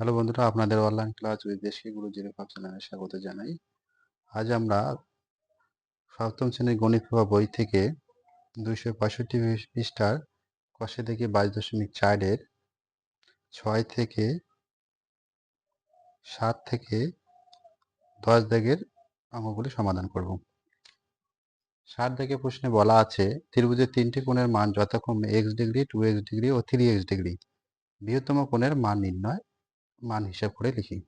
Hello বন্ধুরা, আপনাদের online class বিদেশি গুরু জিরো ফাইভ চ্যানেলে স্বাগত জানাই। আজ আমরা সপ্তম শ্রেণির গণিত প্রভা বই থেকে দুইশো পঁয়ষট্টি পৃষ্ঠার কষে থেকে বাইশ দশমিক চারের ছয় থেকে সাত থেকে দশ দাগের অঙ্কগুলি সমাধান করব। ষাট দাগে প্রশ্নে বলা আছে, ত্রিভুজের তিনটি কোণের মান যথাক্রমে x degree two x degree ও থ্রি এক্স ডিগ্রি বৃহত্তম কোণের মান নির্ণয় মান হিসাব করে লিখি।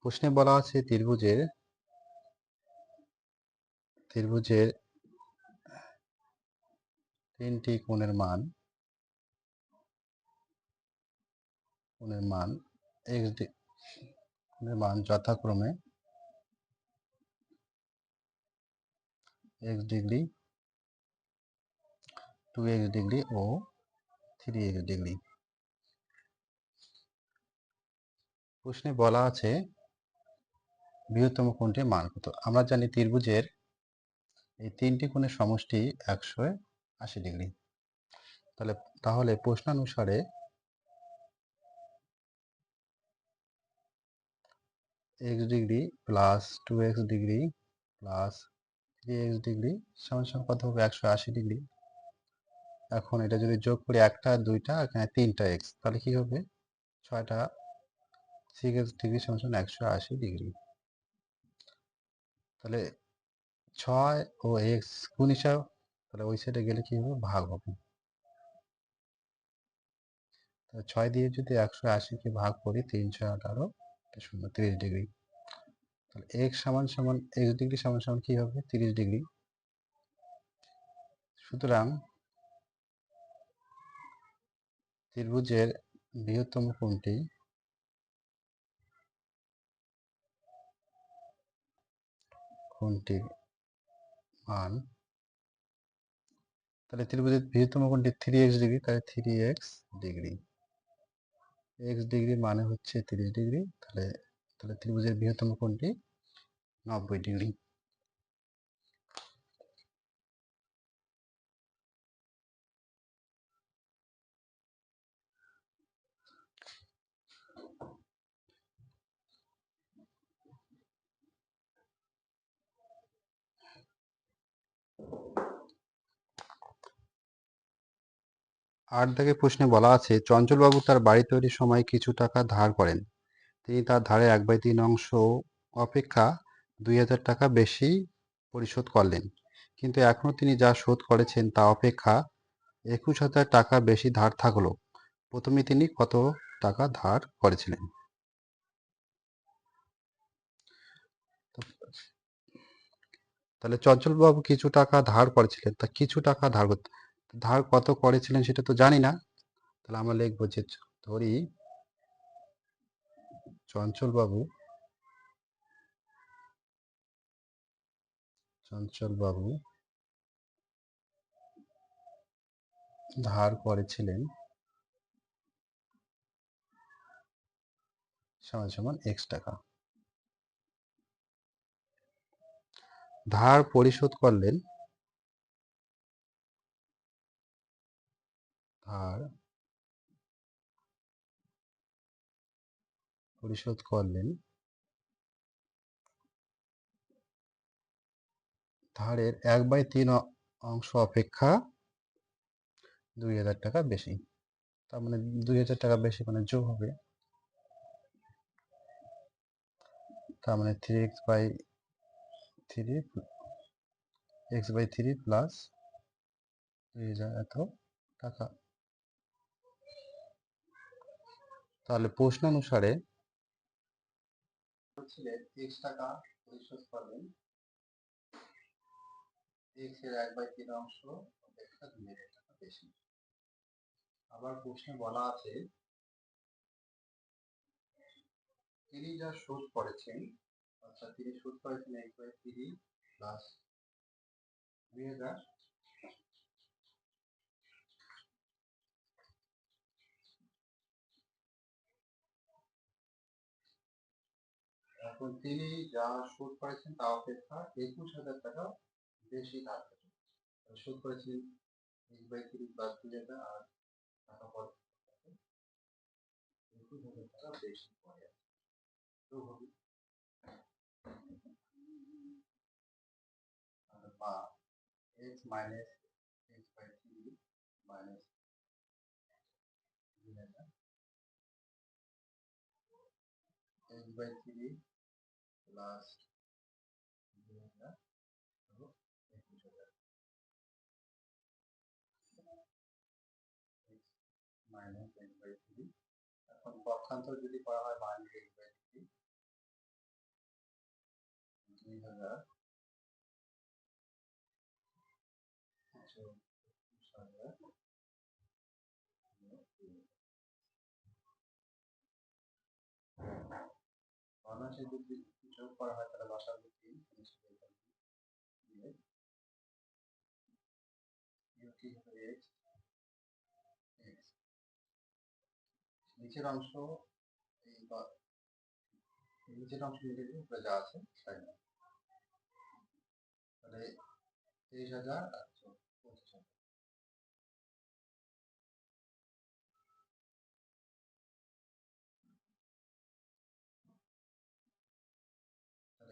প্রশ্নে বলা আছে ত্রিভুজের ত্রিভুজের তিনটি কোণের মান কোণের মান এক্স কোণের মান যথাক্রমে x degree two x degree ও থ্রি এক্স ডিগ্রি প্রশ্নে বলা আছে, বৃহত্তম কোণটির মান কত আমরা জানি ত্রিভুজের এই তিনটি কোণের সমষ্টি একশো আশি ডিগ্রি। তাহলে তাহলে প্রশ্নানুসারে x degree plus two x degree plus three x degree সমান সমান কত হবে? একশো আশি ডিগ্রি। এখন এটা যদি যোগ করি একটা, দুইটা, এখানে তিনটা এক্স তাহলে কি হবে? ছয়টা সিক্স ডিগ্রি সমান একশো আশি ডিগ্রি। তাহলে ছয় ও এক্স কোন হিসাব, তাহলে ওই সাইডে গেলে কি হবে? ভাগ হবে। ছয় দিয়ে যদি একশো আশিকে ভাগ করি তিনশো আঠারো শূন্য, তিরিশ ডিগ্রি। তাহলে এক্স সমান সমান, এক্স ডিগ্রি সমান সমান কি হবে? তিরিশ ডিগ্রি। সুতরাং ত্রিভুজের বৃহত্তম কোণটি কোণটির মান? তাহলে ত্রিভুজের বৃহত্তম কোণটি থ্রি এক্স ডিগ্রি তাহলে three x degree x degree মানে হচ্ছে তিরিশ ডিগ্রি তাহলে তাহলে ত্রিভুজের বৃহত্তম কোণটি নব্বই ডিগ্রি আট দাগে প্রশ্নে বলা আছে, চঞ্চলবাবু তার বাড়ি তৈরির সময় কিছু টাকা ধার করেন। তিনি তার ধারে এক বাই তিন অংশ অপেক্ষা দুই হাজার টাকা বেশি পরিশোধ করলেন। কিন্তু এখনও তিনি যা শোধ করেছেন তা অপেক্ষা একুশ হাজার টাকা বেশি ধার থাকল। প্রথমে তিনি কত টাকা ধার করেছিলেন? তাহলে চঞ্চলবাবু কিছু টাকা ধার করেছিলেন, তা কিছু টাকা ধার করতে ধার কত করেছিলেন সেটা তো জানি না। তাহলে আমরা লিখব যে ধরি চঞ্চলবাবু চঞ্চলবাবু ধার করেছিলেন সমান সমান এক্স টাকা। ধার পরিশোধ করলেন ধার পরিশোধ করলেন। ধারের এক বাই তিন অংশ অপেক্ষা দুই হাজার টাকা বেশি। তার মানে দুই হাজার টাকা বেশি মানে যোগ হবে। তার মানে three x by three x by three plus দুই হাজার এত টাকা। তাহলে প্রশ্ন অনুসারে টাকা পরিশোধ করবেন। অংশ অপেক্ষা টাকা বেশি। আবার প্রশ্নে বলা আছে তিনি যা শোধ করেছেন অর্থাৎ তিনি শোধ করেছেন, এক বাই থ্রি প্লাস দুই হাজার এখন তিনি যা শোধ করেছেন তা অপেক্ষা একুশ হাজার টাকা বেশি ধার শোধ করেছেন এক বাই থ্রি প্লাস দুই হাজার আর টাকা পর একুশ হাজার টাকা বেশি পড়ে তো হবে। বা x minus x by three minus x by three plus এখন পক্ষান্তর যদি করা হয় মাইনাস এক্স বাই থ্রি দুই হাজার। হাজার। বাংলাদেশে যদি যোগ করা হয় তাহলে বাসার প্রতি দিয়ে ইউটি হবে এক্স এক্স নিচের অংশ এই বা- এই নিচের অংশ মিলে দিয়ে উপরে যা আছে তাই না তাহলে তেইশ হাজার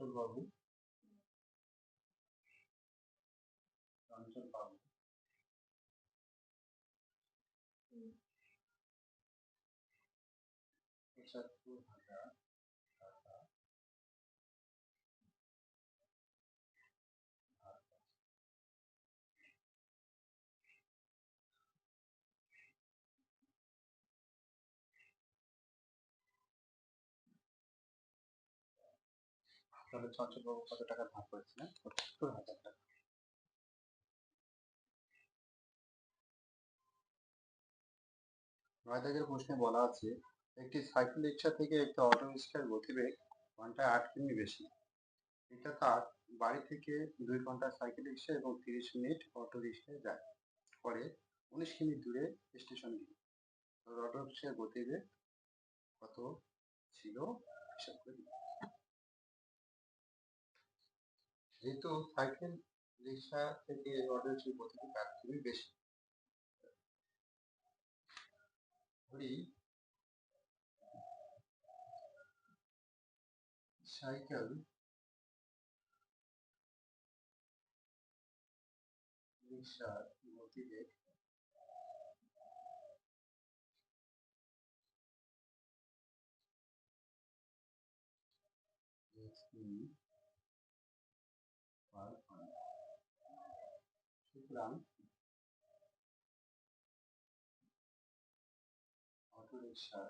బాబు రామచంద్ర బాబు তাহলে চঞ্চল বাবু কত টাকা ধার করেছিলেন পঁচাত্তর হাজার টাকা। নয় প্রশ্নে বলা আছে, একটি সাইকেল রিক্সা থেকে একটি অটো রিক্সার গতিবেগ ঘন্টায় আট কিমি বেশি। এটা তার বাড়ি থেকে দুই ঘণ্টা সাইকেল রিক্সা এবং তিরিশ মিনিট অটো রিক্সায় যায়। পরে উনিশ কিমি দূরে স্টেশন গিয়ে। অটো রিক্সার গতিবেগ কত ছিল? হিসাব করে যেহেতু সাইকেল রিক্সা থেকে অটো রিক্সার গতিবেগ আট কিমি বেশি সাইকেল রিক্সার গতিবেগ x কিমি পার ঘণ্টা সুতরাং অটো রিক্সার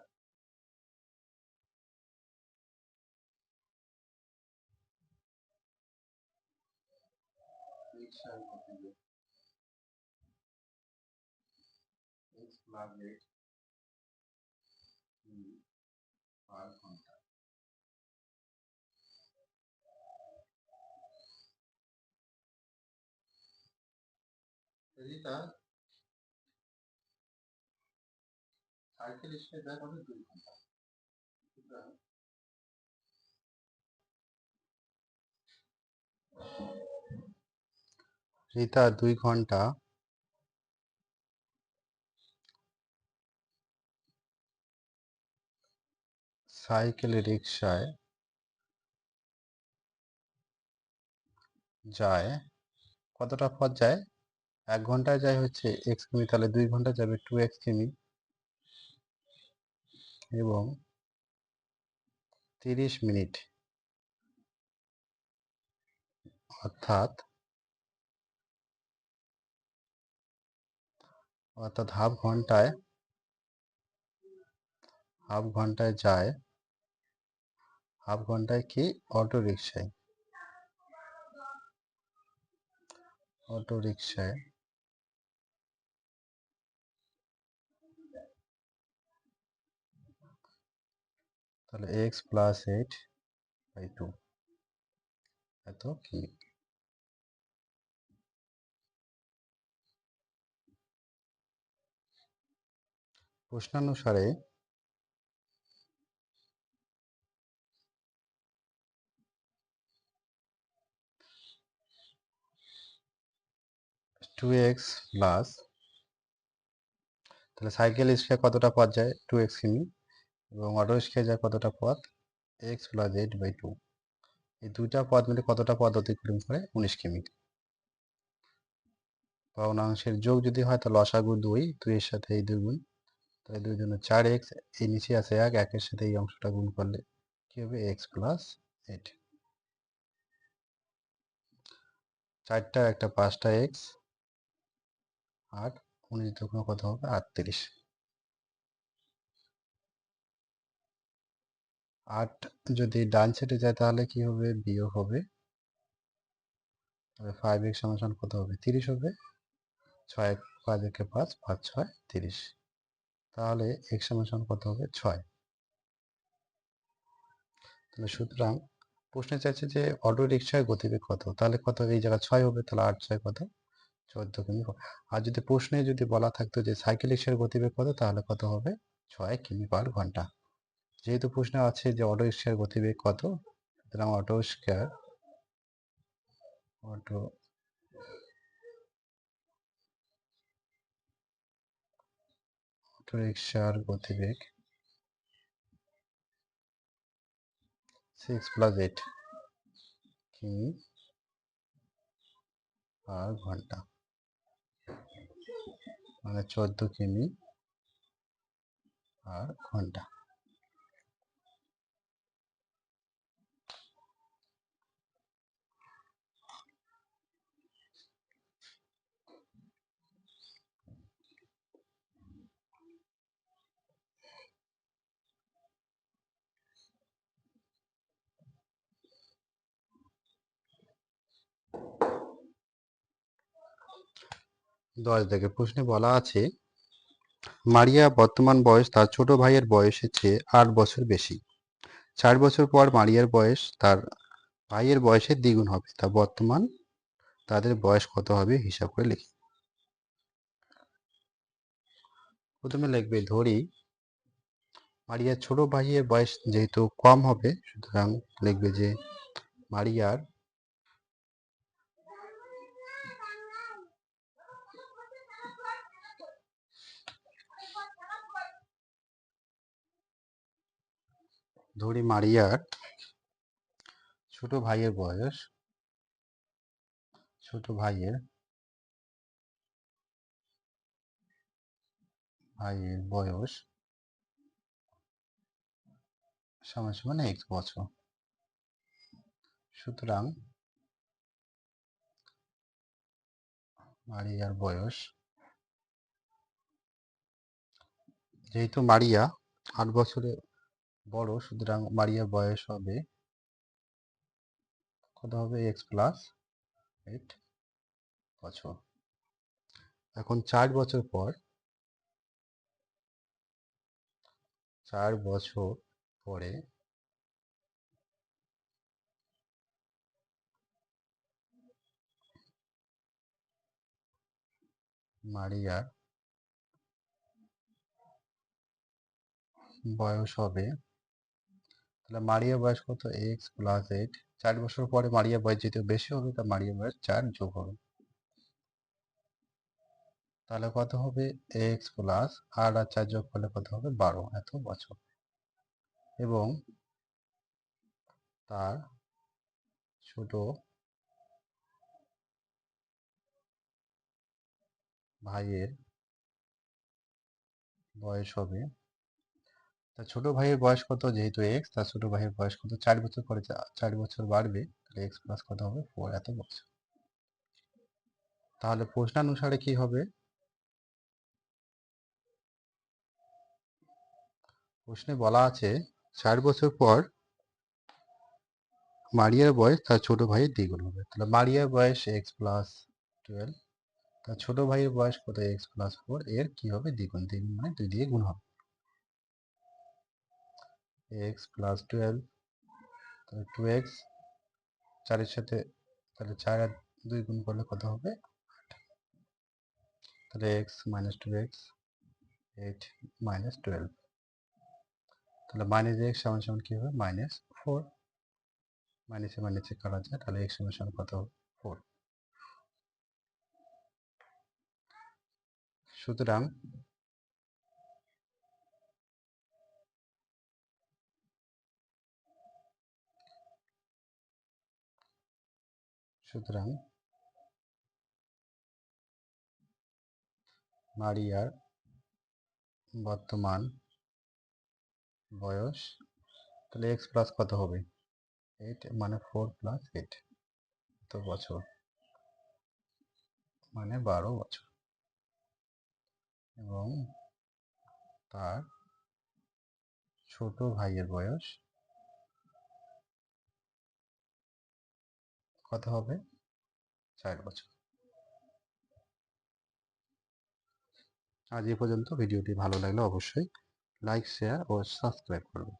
রিক্সার গতিবেগ x প্লাস x কিমি পার ঘণ্টা হবে দুই ঘণ্টা রিতা দুই ঘণ্টা সাইকেল রিক্সায় যায়। কতটা পথ যায়? এক ঘন্টায় যায় হচ্ছে এক্স কিমি, তাহলে দুই ঘণ্টা যাবে টু এক্স কিমি। এবং তিরিশ মিনিট। অর্থাৎ অর্থাৎ হাফ ঘন্টায় হাফ ঘন্টায় যায় হাফ ঘন্টায় কি? অটো রিক্সায় অটো রিক্সায় তাহলে x plus eight by two এত কি? প্রশ্নানুসারে টু এক্স প্লাস তাহলে সাইকেল রিক্সায় কতটা পথ যায় টু এক্স কিমি এবং অটো রিক্সায় যায় কতটা পথ? X plus eight by two এই দুইটা পদ মিলে কতটা পদ অতিক্রম করে? উনিশ কিমি। ভগ্নাংশের যোগ যদি হয় তাহলে লসাগু দুই, দুইয়ের সাথে এই দুই গুণ। তাহলে দুই জন্য চার এক্স এই নিচে আছে এক, একের সাথে এই অংশটা গুণ করলে কি হবে? এক্স প্লাস এইট চারটা একটা পাঁচটা এক্স আট, উনিশ দুগুণ কত হবে? আটত্রিশ। আট যদি ডান সাইডে যায়, তাহলে কি হবে? বিয়োগ হবে। ফাইভ এক্স সমান কত হবে? তিরিশ হবে। ছয় পাঁচ একে পাঁচ পাঁচ ছয়, তিরিশ। তাহলে এক্স সমান কত হবে? ছয়। তাহলে সুতরাং প্রশ্নে চাইছে যে অটো রিক্সায় গতিবেগ কত? তাহলে কত? এই জায়গায় ছয় হবে, তাহলে আট ছয় কত? চোদ্দ কিমি আর যদি প্রশ্নে যদি বলা থাকতো যে সাইকেল রিক্সার গতিবেগ কত? তাহলে কত হবে? ছয় কিমি পার ঘণ্টা। যেহেতু প্রশ্ন আছে যে অটো রিক্সার গতিবেগ কত, সুতরাং অটো রিক্সার অটো অটো রিক্সার গতিবেগ সিক্স প্লাস এইট কিমি পার ঘণ্টা মানে চোদ্দ কিমি পার ঘণ্টা। দশ থেকে প্রশ্নে বলা আছে, মারিয়া বর্তমান বয়স তার ছোট ভাইয়ের বয়সের চেয়ে আট বছর বেশি। চার বছর পর মারিয়ার বয়স তার ভাইয়ের বয়সের দ্বিগুণ হবে। তা বর্তমান তাদের বয়স কত হবে হিসাব করে লিখি। প্রথমে লিখবে ধরি, মারিয়ার ছোট ভাইয়ের বয়স যেহেতু কম হবে, সুতরাং লিখবে যে মারিয়ার ধরি মারিয়ার ছোট ভাইয়ের বয়স, ছোট ভাইয়ের ভাইয়ের বয়স সমান সমান এক বছর। সুতরাং মারিয়ার বয়স যেহেতু মারিয়া আট বছরে বড়, সুতরাং মারিয়ার বয়স হবে কত হবে? এক্স প্লাস এইট বছর। এখন চার বছর পর, চার বছর পরে মারিয়ার বয়স হবে তাহলে মারিয়ার বয়স কত? এক্স প্লাস এইট চার বছর পরে মারিয়া বয়স যেহেতু বেশি হবে তা মারিয়া বয়স চার যোগ হবে। তাহলে কত হবে? এক্স প্লাস আট আর চার যোগ করলে কত হবে? বারো। এত বছর। এবং তার ছোট ভাইয়ের বয়স হবে তার ছোট ভাইয়ের বয়স কত? যেহেতু এক্স তার ছোট ভাইয়ের বয়স কত? চার বছর পরে চার বছর বাড়বে। তাহলে এক্স প্লাস কত হবে? ফোর এত বছর। তাহলে প্রশ্নানুসারে কি হবে? প্রশ্নে বলা আছে, চার বছর পর মারিয়ার বয়স তার ছোট ভাইয়ের দ্বিগুণ হবে। তাহলে মারিয়ার বয়স এক্স প্লাস টুয়েলভ তার ছোট ভাইয়ের বয়স কত? এক্স প্লাস ফোর এর কি হবে? দ্বিগুণ দ্বিগুণ মানে দুই দিয়ে গুণ হবে। এক্স প্লাস টুয়েলভ তাহলে টু এক্স চারের সাথে তাহলে চার আর দুই গুণ করলে কত হবে? আট তাহলে x minus two x eight minus twelve তাহলে মাইনাস এক্স সমান সমান কী হবে? মাইনাস ফোর মাইনাসে মাইনাসে করা যায়, তাহলে এক্স সমান সমান কত হবে? ফোর সুতরাং সুতরাং মারিয়ার বর্তমান বয়স, তাহলে এক্স প্লাস কত হবে? এইট মানে ফোর প্লাস এইট তো বছর। মানে বারো বছর। এবং তার ছোট ভাইয়ের বয়স কত হবে। চার বছর। আজ এ পর্যন্ত। ভিডিওটি ভালো লাগলে অবশ্যই লাইক শেয়ার ও সাবস্ক্রাইব করবেন।